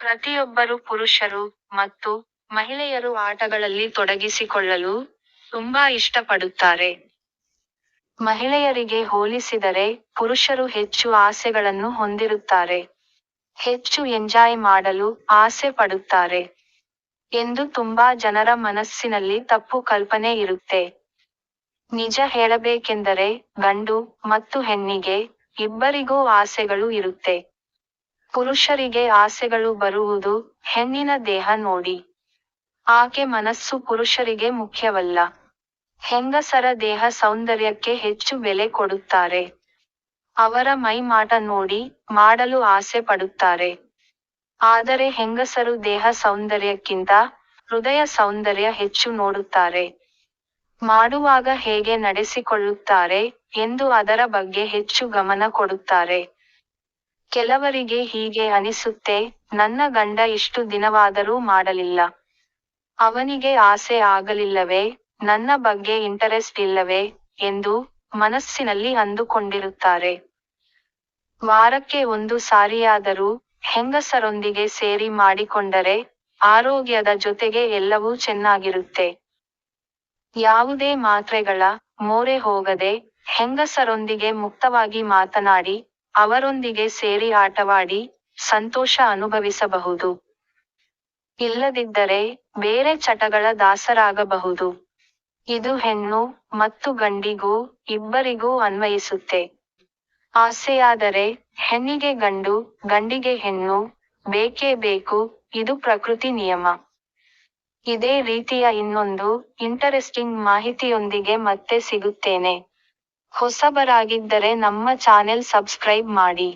ಪ್ರತಿಯೊಬ್ಬರು ಪುರುಷರು ಮತ್ತು ಮಹಿಳೆಯರು ಆಟಗಳಲ್ಲಿ ತೊಡಗಿಸಿಕೊಳ್ಳಲು ತುಂಬಾ ಇಷ್ಟಪಡುತ್ತಾರೆ. ಮಹಿಳೆಯರಿಗೆ ಹೋಲಿಸಿದರೆ ಪುರುಷರು ಹೆಚ್ಚು ಆಸೆಗಳನ್ನು ಹೊಂದಿರುತ್ತಾರೆ. ಹೆಚ್ಚು ಎಂಜಾಯ್ ಮಾಡಲು ಆಸೆ ಪಡುತ್ತಾರೆ. ಎಂದು ತುಂಬಾ ಜನರ ಮನಸ್ಸಿನಲ್ಲಿ ತಪ್ಪು ಕಲ್ಪನೆ ಇರುತ್ತೆ. ನಿಜ ಹೇಳಬೇಕೆಂದರೆ ಗಂಡು ಮತ್ತು ಹೆಣ್ಣಿಗೆ ಇಬ್ಬರಿಗೂ ಆಸೆಗಳು ಇರುತ್ತೆ. ಪುರುಷರಿಗೆ ಆಸೆಗಳು ಬರುವುದು ಹೆಣ್ಣಿನ ದೇಹ ನೋಡಿ. ಆಕೆ ಮನಸ್ಸು ಪುರುಷರಿಗೆ ಮುಖ್ಯವಲ್ಲ. ಹೆಂಗಸರ ದೇಹ ಸೌಂದರ್ಯಕ್ಕೆ ಹೆಚ್ಚು ಬೆಲೆ ಕೊಡುತ್ತಾರೆ. ಅವರ ಮೈ-ಮಾಟ ನೋಡಿ ಮಾಡಲು ಆಸೆ ಪಡುತ್ತಾರೆ. ಆದರೆ ಹೆಂಗಸರು ದೇಹ ಸೌಂದರ್ಯಕ್ಕಿಂತ ಹೃದಯ ಸೌಂದರ್ಯ ಹೆಚ್ಚು ನೋಡುತ್ತಾರೆ. ಮಾಡುವಾಗ ಹೇಗೆ ನಡೆಸಿಕೊಳ್ಳುತ್ತಾರೆ ಎಂದು ಅದರ ಬಗ್ಗೆ ಹೆಚ್ಚು ಗಮನ ಕೊಡುತ್ತಾರೆ. ಕೆಲವರಿಗೆ ಹೀಗೆ ಅನಿಸುತ್ತೆ, ನನ್ನ ಗಂಡ ಇಷ್ಟು ದಿನವಾದರೂ ಮಾಡಲಿಲ್ಲ. ಅವನಿಗೆ ಆಸೆ ಆಗಲಿಲ್ಲವೇ, ನನ್ನ ಬಗ್ಗೆ ಇಂಟರೆಸ್ಟ್ ಇಲ್ಲವೇ, ಎಂದು ಮನಸ್ಸಿನಲ್ಲಿ ಅಂದುಕೊಂಡಿರುತ್ತಾರೆ. ವಾರಕ್ಕೆ ಒಂದು ಸಾರಿಯಾದರೂ ಹೆಂಗಸರೊಂದಿಗೆ ಸೇರಿ ಮಾಡಿಕೊಂಡರೆ ಆರೋಗ್ಯದ ಜೊತೆಗೆ ಎಲ್ಲವೂ ಚೆನ್ನಾಗಿರುತ್ತೆ. ಯಾವುದೇ ಮಾತ್ರೆಗಳ ಮೋರೆ ಹೋಗದೆ ಹೆಂಗಸರೊಂದಿಗೆ ಮುಕ್ತವಾಗಿ ಮಾತನಾಡಿ ಅವರೊಂದಿಗೆ ಸೇರಿ ಆಟವಾಡಿ ಸಂತೋಷ ಅನುಭವಿಸಬಹುದು. ಇಲ್ಲದಿದ್ದರೆ ಬೇರೆ ಚಟಗಳ ದಾಸರಾಗಬಹುದು. ಇದು ಹೆಣ್ಣು ಮತ್ತು ಗಂಡಿಗೂ ಇಬ್ಬರಿಗೂ ಅನ್ವಯಿಸುತ್ತೆ. ಆಸೆಯಾದರೆ ಹೆಣ್ಣಿಗೆ ಗಂಡು, ಗಂಡಿಗೆ ಹೆಣ್ಣು, ಬೇಕೇ ಬೇಕು, ಇದು ಪ್ರಕೃತಿ ನಿಯಮ. ಇದೇ ರೀತಿಯ ಇನ್ನೊಂದು ಇಂಟರೆಸ್ಟಿಂಗ್ ಮಾಹಿತಿಯೊಂದಿಗೆ ಮತ್ತೆ ಸಿಗುತ್ತೇನೆ. ಹೊಸಬರಾಗಿದ್ದರೆ ನಮ್ಮ ಚಾನೆಲ್ ಸಬ್ಸ್ಕ್ರೈಬ್ ಮಾಡಿ.